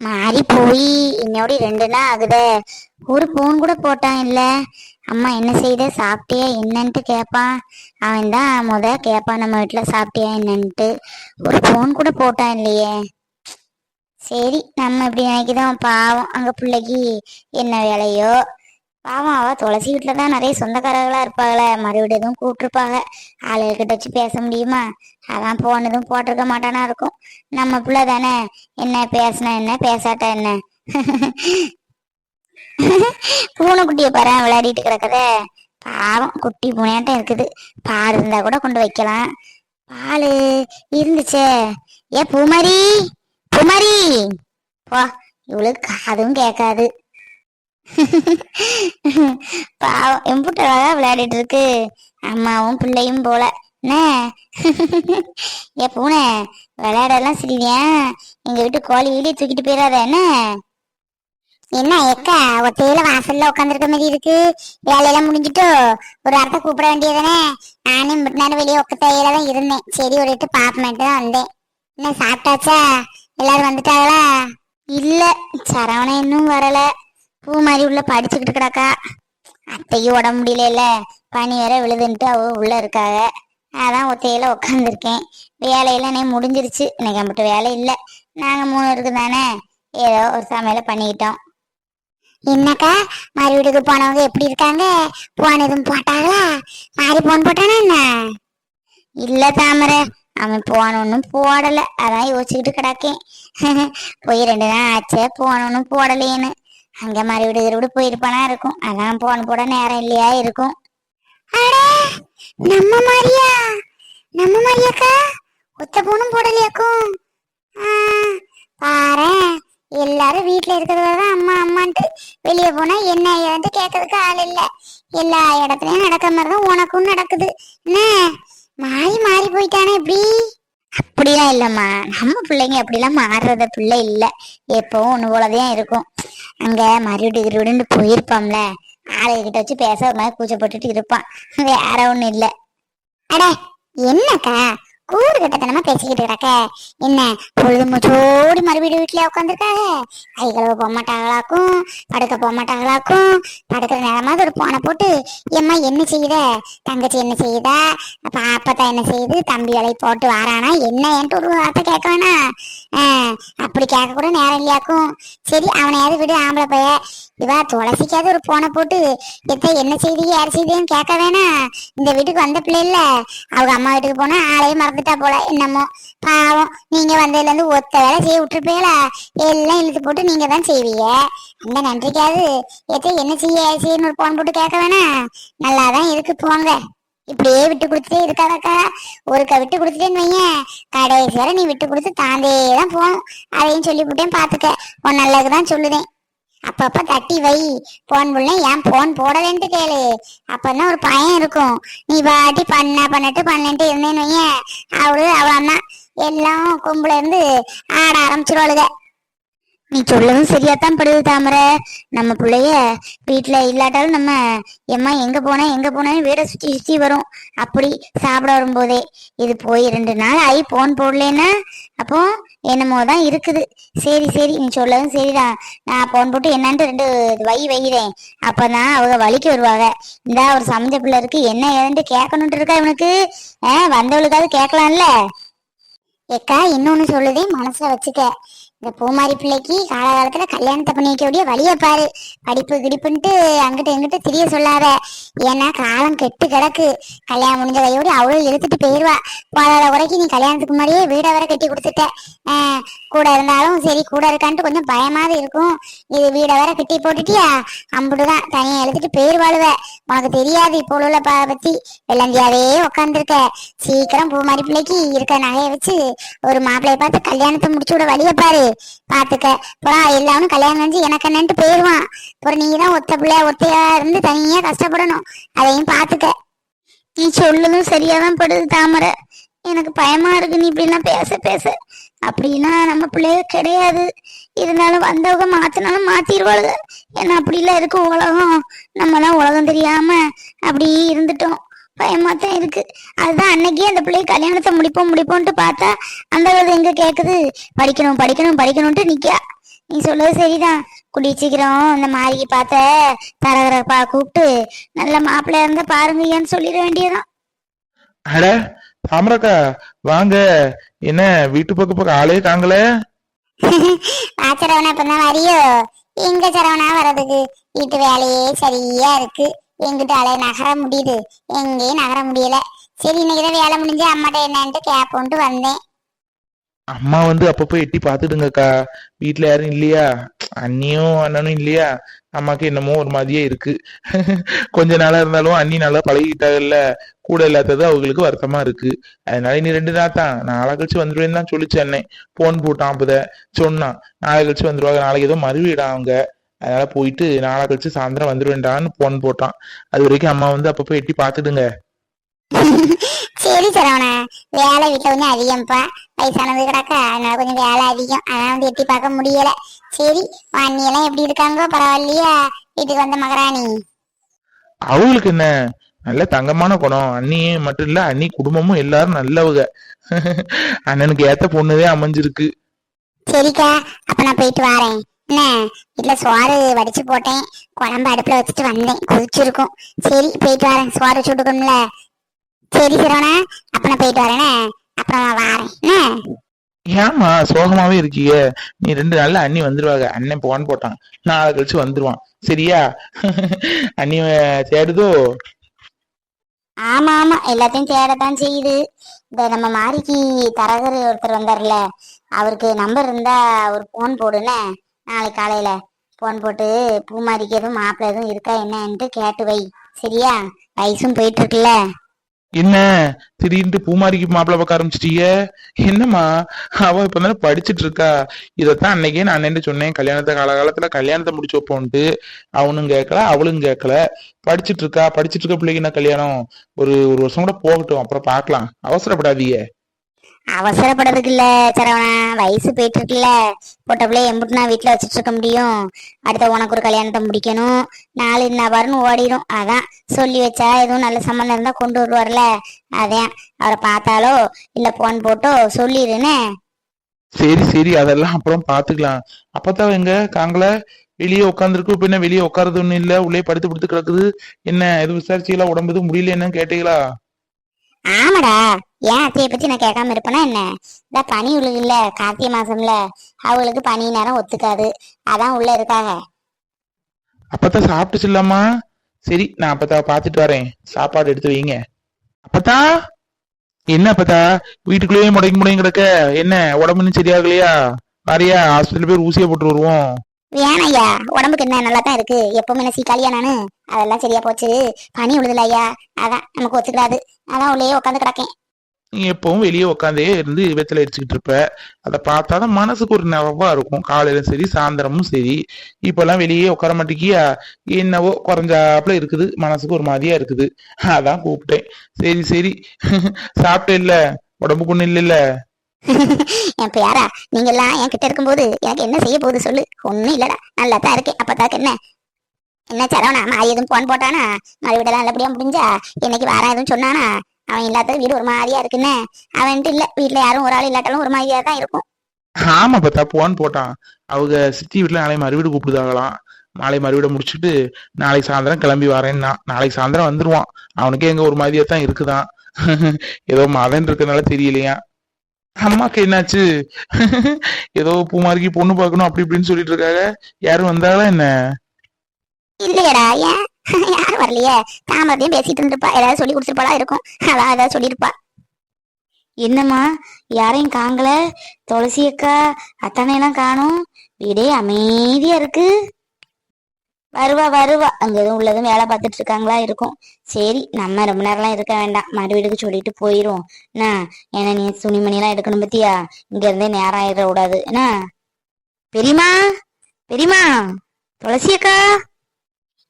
மாறி போய் இன்னோடி ரெண்டு நாள் ஆகுதே. ஒரு போன் கூட போட்டான் இல்ல. அம்மா என்ன செய்த சாப்பிட்டியா என்னன்ட்டு கேட்பான் அவன் தான் முத கேட்பான் நம்ம வீட்டுல சாப்பிட்டியா என்னன்ட்டு ஒரு போன் கூட போட்டான் இல்லையே. சரி நம்ம இப்படி நினைக்கிதான் பாவம் அங்க பிள்ளைக்கு என்ன வேலையோ. பாவம் அவ துளசி வீட்டில் தான் நிறைய சொந்தக்காரர்களா இருப்பாங்களே மறுபடியும் எதுவும் கூப்பிட்டுருப்பாங்க. ஆளுகிட்ட வச்சு பேச முடியுமா? அதான் போனதும் போட்டிருக்க மாட்டானா இருக்கும். நம்ம பிள்ளை தானே. என்ன பேசினா என்ன பேசாட்டா என்ன? பூனைக்குட்டியை பாரு விளையாடிட்டு கிடக்குத பாவம் குட்டி பூனையாட்டம் இருக்குது. பால் இருந்தா கூட கொண்டு வைக்கலாம். பால் இருந்துச்சே. ஏ பூமாரி பூமாரி. போ இவளுக்கு அதுவும் கேட்காது. பாவம் எம்புட்டு அழகா விளையாடிட்டு இருக்கு அம்மாவும் பிள்ளையும் போல. என்ன ஏ பூனை விளையாடலாம் சரியா எங்க வீட்டு கோழி வீடியோ தூக்கிட்டு போயிடாத என்ன என்ன எக்க ஒத்தையில வாசல்ல உட்காந்துருக்க மாதிரி இருக்கு. வேலையெல்லாம் முடிஞ்சிட்டோ? ஒரு அர்த்தம் கூப்பிட வேண்டியதானே நானும் முன்னாடி வெளியே ஒக்கத்தையில தான் இருந்தேன். சரி ஒரு எட்டு பாப்பமேட்டு தான் வந்தேன். என்ன சாப்பிட்டாச்சா? எல்லாரும் வந்துட்டாங்களா? இல்ல சரவணன் இன்னும் வரல. பூ மாதிரி உள்ள படிச்சுக்கிட்டு கிடக்கா அத்தைக்கு உடம்பு முடியல பனி வேற விழுதுன்ட்டு அவ உள்ள இருக்காங்க அதான் ஒத்தையில உட்காந்துருக்கேன் வேலையெல்லாம் நீ முடிஞ்சிருச்சு. இன்னைக்கு மட்டும் வேலை இல்லை. நாங்க மூணு இருக்கு தானே ஏதோ ஒரு சமையல பண்ணிக்கிட்டோம். என்னக்கா மாறி வீட்டுக்கு போனவங்க எப்படி இருக்காங்க? போன் எதுவும் போட்டாங்களா? மாறி போன் போட்டானா என்ன? இல்ல தாமரை அவன் போனொன்னும் போடல. அதான் யோசிச்சுக்கிட்டு கிடக்கேன். போய் ரெண்டு நாள் ஆச்சு போனொன்னும் போடலேன்னு அங்க மாறி வீடு வீடு போயிருப்பானா இருக்கும். அதான் போன் போட நேரம் இல்லையா இருக்கும். நம்ம மாதிரியா? நம்ம மாதிரியாக்கா? ஒத்த போனும் போடலையாக்கும் பாரு எல்லாரும் வீட்டுல இருக்கிறத அம்மா அம்மான்ட்டு வெளியே போனா என்ன ஏதுன்ட்டு கேட்கறதுக்கு ஆள் இல்ல. எல்லா இடத்துலயும் நடக்கிற மாதிரி தான் உனக்கும் நடக்குது. என்ன? மாறி மாறி போயிட்டானே எப்படி அப்படிலாம் இல்லம்மா. நம்ம பிள்ளைங்க அப்படிலாம் மாறுறத பிள்ளை இல்ல. எப்பவும் ஒண்ணு போலதான் இருக்கும். அங்க மறுபடி இருபடின்னு போயிருப்பான்ல ஆளுகிட்ட வச்சு பேச ஒரு மாதிரி கூச்சப்பட்டுட்டு இருப்பான். வேற ஒண்ணும் இல்ல. அட என்னக்கா? கூடு கட்டத்தனமா பேசிக்கிட்டு கிடக்க. என்ன பொழுது மூச்சோடி மறுபடியும் வீட்டுல உட்காந்துருக்காங்க கை கழுவ போகமாட்டாங்களாக்கும் படுக்க போகமாட்டாங்களாக்கும். படுக்கிற நேரமாவது ஒரு போனை போட்டு எம்மா என்ன செய்யுத தங்கச்சி என்ன செய்யுதா பாப்பத்தா என்ன செய்யுது தம்பி வேலை போட்டு வாரானா? என்ன ஏன்ட்டு ஒரு வார்த்தை கேட்க வேணாம் ஆஹ் அப்படி கேட்க கூட நேரம் இல்லையாக்கும். சரி அவனையாவது விடு ஆம்பளை பைய. இவா துளசிக்காவது ஒரு போனை போட்டு எத்த என்ன செய்தி யார் செய்தியும் கேட்க வேணாம் இந்த வீட்டுக்கு வந்த பிள்ளை இல்ல. அவங்க அம்மா வீட்டுக்கு போனா ஆளையே மறந்துட்டா போல. என்னமோ பாவம். நீங்க வந்ததுல இருந்து ஒத்த வேலை செய்ய விட்டுருப்பீங்களா? எல்லாம் இழுத்து போட்டு நீங்க தான் செய்வீங்க. அந்த நன்றிக்காவது எத்த என்ன செய்ய யார் செய்யணும் ஒரு போன் போட்டு கேட்க வேணாம் நல்லாதான் இருக்கு போங்க. இப்படியே விட்டு கொடுத்துட்டே இருக்காதக்கா. ஒருக்கா விட்டு கொடுத்துட்டேன்னு வையேன் கடைசி வரை நீ விட்டு கொடுத்து தாந்தே தான் போகணும். அதையும் சொல்லி விட்டேன் பாத்துக்க. உன் நல்லதுதான் சொல்லுதேன். அப்பப்ப தட்டி வை. போன் புள்ள ஏன் போன் போடலன்ட்டு கேளு. அப்பதான் ஒரு பயம் இருக்கும். நீ பாட்டி பண்ண பண்ணிட்டு பண்ணிட்டு இருந்தேன்னு வையன். அவளு அவ அண்ணா எல்லாம் கும்பல இருந்து ஆட ஆரம்பிச்சிருவாளுக. நீ சொல்லவும் சரியாத்தான் படுது தாமரை. நம்ம பிள்ளைய வீட்டுல இல்லாட்டாலும் நம்ம எம்மா எங்க போனா எங்க போனாலும் வீட சுத்தி சுத்தி வரும். அப்படி சாப்பிட வரும்போதே இது போய் ரெண்டு நாள் ஆகி போன் போடலன்னா அப்போ என்னமோ தான் இருக்குது. சரி சரி நீ சொல்லவும் சரிதான் நான் போன் போட்டு என்னன்ட்டு ரெண்டு வை வைகிறேன். அப்பதான் அவங்க வலிக்கு வருவாங்க. இந்த ஒரு சமைஞ்ச பிள்ளை இருக்கு என்ன ஏதுன்ட்டு கேட்கணுன்ட்டு இருக்கா இவனுக்கு? ஆஹ் வந்தவளுக்காவது கேட்கலாம்ல? ஏக்கா இன்னொன்னு சொல்லுதே மனசுல வச்சுக்க. இந்த பூமாரி பிள்ளைக்கு காலகாலத்துல கல்யாணத்தை பண்ணி வைக்கக்கூடிய வழிய பாரு படிப்பு கிடிப்புன்ட்டு அங்கிட்டு எங்கிட்ட திரிய சொல்லாத. ஏன்னா காலம் கெட்டு கிடக்கு. கல்யாணம் முடிஞ்ச கையோடு அவளும் இழுத்துட்டு போயிடுவா போதாத உரைக்கு நீ கல்யாணத்துக்கு முன்னாடியே வீடை வர கட்டி கொடுத்துட்ட. கூட இருந்தாலும் சரி கூட இருக்கான்ட்டு கொஞ்சம் பயமாவது இருக்கும். இது வீடை வேற கட்டி போட்டுட்டியா? அம்புடுதான் தனியா எழுத்துட்டு போயிருவாளுவ. உனக்கு தெரியாது இப்போ உள்ள பத்தி. வெள்ளந்தியாவே உக்காந்துருக்க. சீக்கிரம் பூமாரி பிள்ளைக்கு இருக்க நகையை வச்சு ஒரு மாப்பிள்ளைய பார்த்து கல்யாணத்தை முடிச்சு விட வழிய பாரு பாத்துக்க. புறா எல்லாரும் கல்யாணம் செஞ்சு எனக்கு என்னன்ட்டு போயிருவான் அப்புறம் நீ தான் ஒத்த பிள்ளையா ஒத்தையா இருந்து தனியா கஷ்டப்படணும். அதையும் பாத்துக்க. நீ சொல்லதும் சரியாதான் படுது தாமரை. எனக்கு பயமா இருக்கு நீ இப்படிலாம் பேச பேச. அப்படின்னா நம்ம பிள்ளைய கிடையாது. இருந்தாலும் வந்தவங்க மாத்தினாலும் மாத்திடுவாளுங்க ஏன்னா அப்படிலாம் இருக்கு உலகம். நம்மலாம் உலகம் தெரியாம அப்படி இருந்துட்டோம். பயமா தான் இருக்கு. அதுதான் அன்னைக்கே அந்த பிள்ளைய கல்யாணத்தை முடிப்போம் முடிப்போம்ட்டு பார்த்தா அந்த கழுதை எங்க கேக்குது? படிக்கணும் படிக்கணும் படிக்கணும்ட்டு நிக்கா நீ சொல்றது சரிதான். குடி சீக்கிரம் இந்த மாரிக்கு பார்த்த தரகரப்பா கூப்பிட்டு நல்ல மாப்பிள்ளையா இருந்தா பாருங்கய்யான்னு சொல்லிட வேண்டியதான் அட தாமரக்கா வாங்க. என்ன வீட்டு பக்கம் பக்கம் ஆளே காங்கல ஆச்சரவனா இப்பதான் வரியோ? எங்க சரவணா வர்றதுக்கு? வீட்டு வேலையே சரியா இருக்கு. எங்கிட்ட நகர முடியுது. எங்கேயும் நகர முடியல. சரி இன்னைக்குதான் வேலை முடிஞ்சு அம்மாட்ட என்னன்ட்டு கேப்போன்ட்டு வந்தேன். அம்மா வந்து அப்பப்போ எட்டி பாத்துடுங்கக்கா வீட்டுல யாரும் இல்லையா? அண்ணியும் அண்ணனும் இல்லையா? அம்மாக்கு என்னமோ ஒரு மாதிரியே இருக்கு. கொஞ்ச நாளா இருந்தாலும் அண்ணி நல்லா பழகிட்டாங்கல்ல. கூட இல்லாதது அவங்களுக்கு வருத்தமா இருக்கு. அதனால நீ ரெண்டு நாள் தான். நாளை கழிச்சு வந்துருவேன்னு தான் சொல்லிச்சு அண்ணன் போன் போட்டான் அப்பத சொன்னான். நாளை கழிச்சு வந்துருவாங்க. நாளைக்கு ஏதோ மறுவீடா அவங்க. அதனால போயிட்டு நாளை கழிச்சு சாயந்தரம் வந்துருவேண்டான்னு போன் போட்டான். அது வரைக்கும் அம்மா வந்து அப்பப்போ எட்டி பாத்துடுங்க சரி சரவணா வேலை வீட்டுல கொஞ்சம் அதிகம்ப்பா. வயசானது கிடக்கா அதனால கொஞ்சம் வேலை அதிகம். அதனால வந்து எட்டி பார்க்க முடியல. சரி அண்ணி எல்லாம் எப்படி இருக்காங்க? பரவாயில்லையா? வீட்டுக்கு வந்த மகராணி? அவங்களுக்கு என்ன? நல்ல தங்கமான குணம். அண்ணி மட்டும் இல்ல அண்ணி குடும்பமும் எல்லாரும் நல்லவங்க. அண்ணனுக்கு ஏத்த பொண்ணுதே அமைஞ்சிருக்கு. சரிக்கா அப்ப நான் போயிட்டு வரேன். என்ன வீட்டுல சோறு வடிச்சு போட்டேன். குழம்பு அடுப்புல வச்சுட்டு வந்தேன். கொதிச்சிருக்கும். சரி போயிட்டு வரேன். சோறு சுட்டுக்கணும்ல சரி சரவணா. அப்ப நான் போயிட்டு வரேனே. அப்புறம் நான் வரேன். என்ன? ஏமா சோகமாவே இருக்கீங்க. நீ ரெண்டு நாள்ல அண்ணி வந்துருவாங்க. அண்ணன் போன் போட்டான். நாளை கழிச்சு வந்துருவான். சரியா? அண்ணி தேடுதோ? ஆமா ஆமா. எல்லாத்தையும் தேடத்தான் செய்யுது. இந்த நம்ம மாரிக்கு தரகர் ஒருத்தர் வந்தார்ல அவருக்கு நம்பர் இருந்தா ஒரு போன் போடுனே நாளைக்கு காலையில போன் போட்டு பூமாரிக்கு எதுவும் மாப்பிள்ள எதுவும் இருக்கா என்னன்ட்டு கேட்டு வை. சரியா? வயசும் போயிட்டு இருக்குல்ல? என்ன? திடீர்னு பூமாரிக்கு மாப்பிள்ள பார்க்க ஆரம்பிச்சிட்டிய? என்னம்மா? அவ இப்ப தானே படிச்சுட்டு இருக்கா. இதத்தான் அன்னைக்கே நான் என்ன சொன்னேன். கல்யாணத்தை காலகாலத்துல கல்யாணத்தை முடிச்சு வைப்போன்ட்டு. அவனும் கேட்கல அவளும் கேட்கல. படிச்சிட்டு இருக்கா? படிச்சிட்டு இருக்க பிள்ளைக்கு என்ன கல்யாணம்? ஒரு ஒரு வருஷம் கூட போகட்டும். அப்புறம் பாக்கலாம் அவசரப்படாதீயே அவசரப்படுறதுக்கு இல்ல சரவணா. வயசு போயிட்டு இருக்குல்ல பொட்ட பிள்ளைய எம்புட்டுனா வீட்டுல வச்சுட்டு இருக்க முடியும். அடுத்த உனக்கு ஒரு கல்யாணத்தை முடிக்கணும். நாலு வரும்னு ஓடிடும் அதான் சொல்லி வச்சா எதுவும் நல்ல சம்மந்தம் இருந்தா கொண்டு வருவார்ல. அதான் அவரை பார்த்தாலோ இல்ல போன் போட்டோ சொல்லிடுனே சரி சரி. அதெல்லாம் அப்புறம் பாத்துக்கலாம் அப்பதான் எங்க காங்கல வெளியே உட்காந்துருக்கு இப்ப என்ன வெளியே உட்கார்றது ஒண்ணும் இல்ல. உள்ளே படுத்து படுத்து கிடக்குது. என்ன எதுவும் விசாரிச்சீங்களா? உடம்புது முடியல என்னன்னு கேட்டீங்களா? ஆமாடா. ஏன் அத்தையை பத்தி நான் கேட்காம இருப்பேனா என்ன? இந்த பனி உழுகுல்ல கார்த்திகை மாசம்ல. அவங்களுக்கு பனி நேரம் ஒத்துக்காது. அதான் உள்ள இருக்காங்க அப்பதான் சாப்பிட்டு இல்லாமா சரி நான் அப்பதான் பாத்துட்டு வரேன். சாப்பாடு எடுத்து வைங்க. அப்பதா என்ன அப்பதா வீட்டுக்குள்ளேயே முடங்கி முடங்கி கிடக்க. என்ன உடம்புன்னு சரியாகலையா? வரியா ஹாஸ்பிட்டல் போய் ஊசியை போட்டு வருவோம். வேணாய்யா உடம்புக்கு என்ன நல்லா தான் இருக்கு. எப்பவுமே என்ன சீக்காளியா நானு? அதெல்லாம் சரியா போச்சு. பனி விழுதுல ஐயா. அதான் நமக்கு ஒத்துக்கிடாது அதான் உள்ளே உட்காந்து கிடக்கேன். நீ எப்பவும் வெளியே உட்காந்தே இருந்து வெத்தலை அடிச்சுக்கிட்டு இருப்ப. அதை பார்த்தாதான் மனசுக்கு ஒரு நிறைவா இருக்கும். காலையில சரி சாயந்தரமும் சரி. இப்பெல்லாம் வெளியே உட்கார மாட்டேங்கியா என்னவோ குறைஞ்சாப்புல இருக்குது. மனசுக்கு ஒரு மாதிரியா இருக்குது. அதான் கூப்பிட்டேன். சரி சரி. சாப்பிட்டே இல்ல உடம்புக்கு ஒண்ணு இல்ல என் பேரா நீங்க எல்லாம் என் கிட்ட இருக்கும்போது எனக்கு என்ன செய்ய போகுது சொல்லு? ஒண்ணும் இல்லடா. நல்லா தான் இருக்கேன் அப்பதாக்கு என்ன? என்ன சரவணா? மாறி எதுவும் போன் போட்டானா? மாறி வீடெல்லாம் நல்லபடியா முடிஞ்சா? இன்னைக்கு வாரம் எதுவும் சொன்னானா? அவன் இல்லாத வீடு ஒரு மாதிரியா இருக்குன்னு. அவன்ட்டு இல்ல. வீட்டுல யாரும் ஒரு ஆள் இல்லாட்டாலும் ஒரு மாதிரியா தான் இருக்கும். ஆமா பார்த்தா போன் போட்டான். அவங்க சித்தி வீட்டுல நாளை மறுவீடு கூப்பிடுதாங்களாம். நாளை மறுவீடு முடிச்சுட்டு நாளைக்கு சாயந்தரம் கிளம்பி வரேன்னா நாளைக்கு சாயந்தரம் வந்துருவான். அவனுக்கே எங்க ஒரு மாதிரியா தான் இருக்குதான். ஏதோ மதன் இருக்கிறதுனால தெரியலையா அம்மாக்கு என்னாச்சு? ஏதோ பூமாரிக்கு பொண்ணு பார்க்கணும் அப்படி இப்படின்னு சொல்லிட்டு இருக்காங்க. யாரும் வந்தாங்களா என்ன? இல்லையடா ஏன்? யாரும் வரலையே. தாமரையும் பேசிட்டு இருந்திருப்பா. ஏதாவது சொல்லி கொடுத்துருப்பாளா இருக்கும். அதான் ஏதாவது சொல்லியிருப்பா. என்னம்மா யாரையும் காங்கல துளசி அக்கா அத்தனையெல்லாம் காணும். வீடே அமைதியா இருக்கு. வருவா வருவா. அங்க எதுவும் உள்ளதும் வேலை பார்த்துட்டு இருக்காங்களா இருக்கும். சரி நம்ம ரொம்ப நேரம்லாம் இருக்க வேண்டாம். மறு வீடுக்கு சொல்லிட்டு போயிரும் என்ன ஏன்னா நீ துணிமணி எல்லாம் எடுக்கணும் பத்தியா? இங்க இருந்தே நேரம் ஆயிட கூடாது. என்ன பெரியமா பெரியமா துளசி அக்கா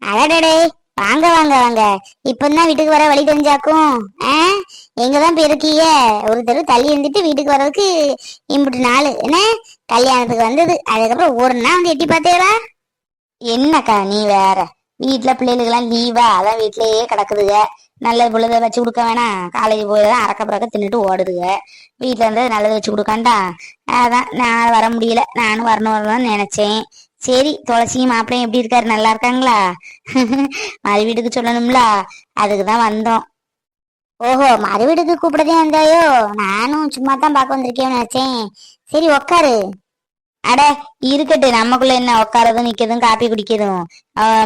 அடடடே வாங்க வாங்க வாங்க. இப்பதான் வீட்டுக்கு வர வழி தெரிஞ்சாக்கும். ஆ எங்கதான் பெருக்கிய ஒரு தடவை தள்ளி இருந்துட்டு வீட்டுக்கு வர்றதுக்கு இம்புட்டு நாள். என்ன? கல்யாணத்துக்கு வந்தது. அதுக்கப்புறம் ஒரு நாள் வந்து எட்டி பார்த்தேரா என்னக்கா நீ வேற? வீட்டுல பிள்ளைகளுக்கெல்லாம் லீவா அதான் வீட்லயே கிடக்குதுங்க நல்லது பொழுத வச்சு கொடுக்க வேணாம் காலேஜ் போய் தான் அறக்க பிறக்க தின்னுட்டு ஓடுதுங்க வீட்டில் இருந்து நல்லது வச்சு கொடுக்காண்டா? அதான் நான் வர முடியல. நானும் வரணும் வரணும்னு நினைச்சேன். சரி துளசியும் மாப்பிளையும் எப்படி இருக்காரு? நல்லா இருக்காங்களா? மறு வீட்டுக்கு சொல்லணும்ல. அதுக்கு தான் வந்தோம். ஓஹோ மறு வீட்டுக்கு கூப்பிடதே வந்தாயோ நானும் சும்மா தான் பார்க்க வந்திருக்கேன்னு நினைச்சேன். சரி உக்காரு. அட இருக்கட்டு. நமக்குள்ள என்ன உட்காரதும் நிக்கிறதும் காப்பி குடிக்கிறதும்.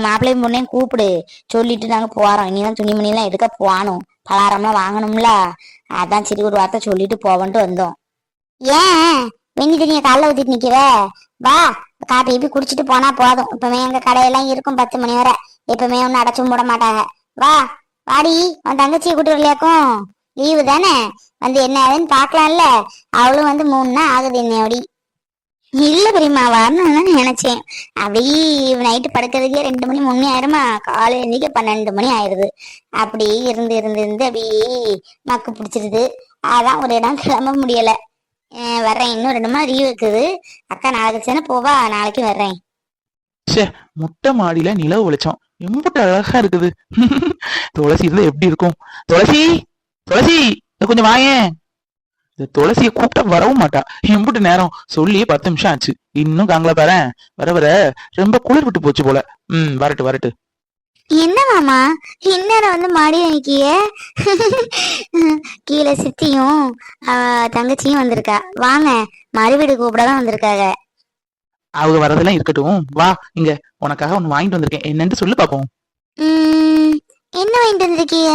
மாப்பிள்ளையும் பொண்ணையும் கூப்பிடு. சொல்லிட்டு நாங்க போறோம். இனிதான் துணிமணி எல்லாம் எடுக்க போகணும். பலாரம்லாம் வாங்கணும்ல. அதான் சரி ஒரு வார்த்தை சொல்லிட்டு போவன்ட்டு வந்தோம். ஏன்? வெந்நி தண்ணிய காலைல ஊத்திட்டு நிக்கிற? வா. காப்பி இப்படி குடிச்சிட்டு போனா போதும். இப்பவுமே எங்க கடையெல்லாம் இருக்கும் பத்து மணி வரை. எப்பவுமே ஒன்னும் அடைச்சும் போட மாட்டாங்க. வா. வாடி. உன் தங்கச்சியை கூட்டு வரலையாக்கும்? லீவு தானே? வந்து என்ன ஆகுதுன்னு பாக்கலாம்ல அவளும் வந்து மூணு நாள் ஆகுது என்னையோடி இல்ல பெரியம்மா வரணும்னு நினைச்சேன். அப்படி நைட்டு படுக்கிறதுக்கே ரெண்டு மணி மூணு மணி ஆயிருமா? காலை எண்ணிக்க பன்னெண்டு மணி ஆயிருது. அப்படி இருந்து இருந்து இருந்து அப்படியே மக்கு பிடிச்சிருது. அதான் ஒரு இடம் கிளம்ப முடியல. வர்றேன். இன்னும் ரெண்டு மணி லீவ் இருக்குது. அக்கா நாளைக்கு தானே போவா? நாளைக்கு வர்றேன். முட்டை மாடியில நிலவு வெளிச்சம். எம்பிட்டு அழகா இருக்குது. துளசி இருந்தா எப்படி இருக்கும்? துளசி! துளசி! கொஞ்சம் வாயேன். துளசிய கூப்பிட்டா வரவும் மாட்டா. எம்பிட்டு நேரம். சொல்லி பத்து நிமிஷம் ஆச்சு. இன்னும் காங்கள பாரு வர வர ரொம்ப குளிர் விட்டு போச்சு போல. ம் வரட்டு வரட்டு. என்ன மாமா? இந்நேரம் வந்து மாடியில நிக்கிய கீழே சித்தியும் தங்கச்சியும் வந்திருக்கா. வாங்க. மறுவீடு கூப்பிட தான் வந்திருக்காங்க அவங்க வரதெல்லாம் இருக்கட்டும். வா இங்க. உனக்காக ஒண்ணு வாங்கிட்டு வந்திருக்கேன். என்னன்னு சொல்லு பாப்போம். உம், என்ன வாங்கிட்டு வந்திருக்கீங்க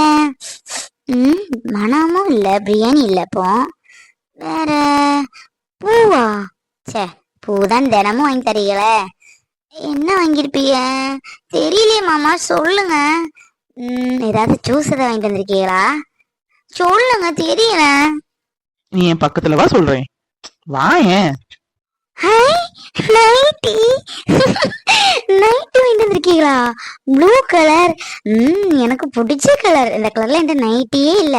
ம் மனமும் இல்ல பிரியாணி இல்ல இப்போ. வேற? பூவா? ச்சே பூதான் தினமும் வாங்கி தரீங்களே. என்ன வாங்கியிருப்பீங்க? தெரியலையே மாமா சொல்லுங்க. ஏதாவது ஜூஸ் எதாவது வாங்கிட்டு வந்திருக்கீங்களா? சொல்லுங்க தெரியல. நீ என் பக்கத்துல வா சொல்றேன். வாயேன் ஹாய் நைட்டி நைட்டி வாங்கிட்டு வந்திருக்கீங்களா? ப்ளூ கலர் ம் எனக்கு பிடிச்ச கலர் இந்த கலர்ல என்கிட்ட நைட்டியே இல்ல.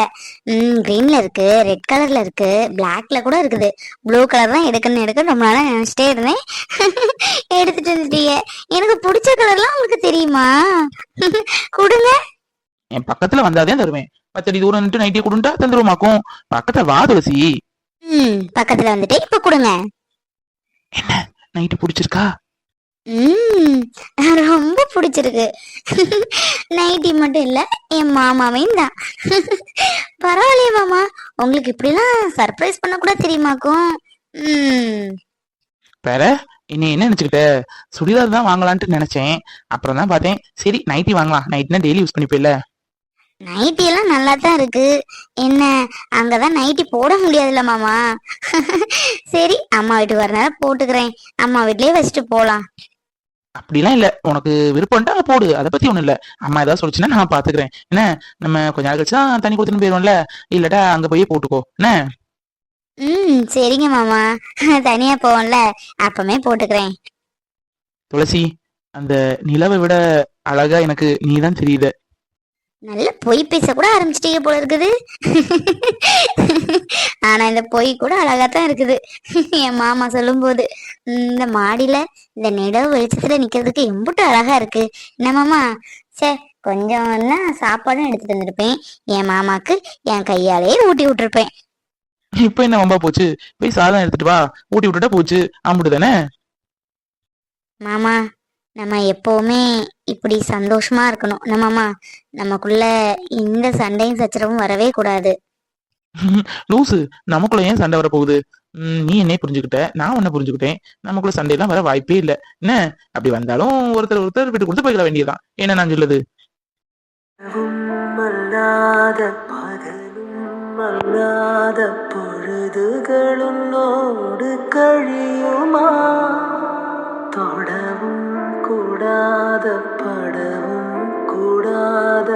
ம் கிரீன்ல இருக்கு ரெட் கலர்ல இருக்கு பிளாக்ல கூட இருக்குது. ப்ளூ கலர் தான் எடுக்கணும் எடுக்கணும் ரொம்ப நாளா நினைச்சிட்டே இருந்தேன். எடுத்துட்டு வந்துட்டீங்க. எனக்கு பிடிச்ச கலர்லாம் உங்களுக்கு தெரியுமா? கொடுங்க. என் பக்கத்துல வந்தாதே தருவேன். பத்தடி தூரம் நின்று நைட்டியை கொடுண்டா தந்துருமாக்கும் பக்கத்துல வா துளசி. ம் பக்கத்துல வந்துட்டு இப்ப கொடுங்க. நைட்டு பிடிச்சிருக்கா? ரொம்ப பிடிச்சிருக்கு. நைட்டி மட்டும் இல்ல என் மாமாவையும் தான். பரவாயில்லையே மாமா உங்களுக்கு இப்படிலாம் சர்ப்ரைஸ் பண்ண கூட தெரியுமாக்கும்? வேற என்ன என்ன நினைச்சுக்கிட்ட? சுடிதார் தான் வாங்கலான்ட்டு நினைச்சேன். அப்புறம் தான் பார்த்தேன் சரி நைட்டி வாங்கலாம். நைட்னா டெய்லி யூஸ் பண்ணிப்பேல நைட்டி எல்லாம் நல்லா தான் இருக்கு. என்ன அங்கதான் நைட்டி போட முடியாதுல்ல மாமா? சரி அம்மா வீட்டுக்கு வரனால போட்டுக்கிறேன். அம்மா வீட்லயே வச்சுட்டு போலாம். அப்படிலாம் இல்ல. உனக்கு விருப்பம்ட்டா போடு. அதை பத்தி ஒண்ணும் இல்ல. அம்மா ஏதாவது சொல்லிச்சுன்னா நான் பாத்துக்கிறேன். என்ன நம்ம கொஞ்ச நாள் கழிச்சு தான் தண்ணி கொடுத்துன்னு போயிருவோம்ல? இல்லட்டா அங்க போய் போட்டுக்கோ. என்ன? ம் சரிங்க மாமா. தனியா போவோம்ல. அப்பமே போட்டுக்கிறேன். துளசி அந்த நிலவை விட அழகா எனக்கு நீதான் தெரியுத. நல்ல பொய் பேச கூட ஆரம்பிச்சிட்டீங்க போல இருக்குது. ஆனா இந்த பொய் கூட அழகா தான் இருக்குது. என் மாமா சொல்லும்போது இந்த மாடியில இந்த நிலவு வெளிச்சத்துல நிக்கிறதுக்கு எம்புட்டு அழகா இருக்கு. என்ன மாமா? சே கொஞ்சம் சாப்பாடும் எடுத்துட்டு வந்திருப்பேன். என் மாமாக்கு என் கையாலேயே ஊட்டி விட்டுருப்பேன். இப்ப என்ன வம்பா போச்சு? போய் சாதம் எடுத்துட்டு வா. ஊட்டி விட்டுட்டா போச்சு. ஆம்பிட்டு தானே? மாமா நம்ம எப்பவுமே இப்படி சந்தோஷமா இருக்கணும். என்ன மாமா? நமக்குள்ள இந்த சண்டையும் சச்சரவும் வரவே கூடாது. லூசு நமக்குள்ள ஏன் சண்டை வர போகுது ம், நீ என்னைய புரிஞ்சுக்கிட்ட நான் உன்னை புரிஞ்சுக்கிட்டேன். நமக்குள்ள சண்டையெல்லாம் வர வாய்ப்பே இல்ல. என்ன? அப்படி வந்தாலும் ஒருத்தர் ஒருத்தர் விட்டு கொடுத்து போய்க்கிட வேண்டியதுதான். என்ன நான் சொல்லுது அல்லாத பகலும் அல்லாத பொழுதுகளுன்னோடு கழியுமா? தொடவும் கூடாத படவும் கூடாத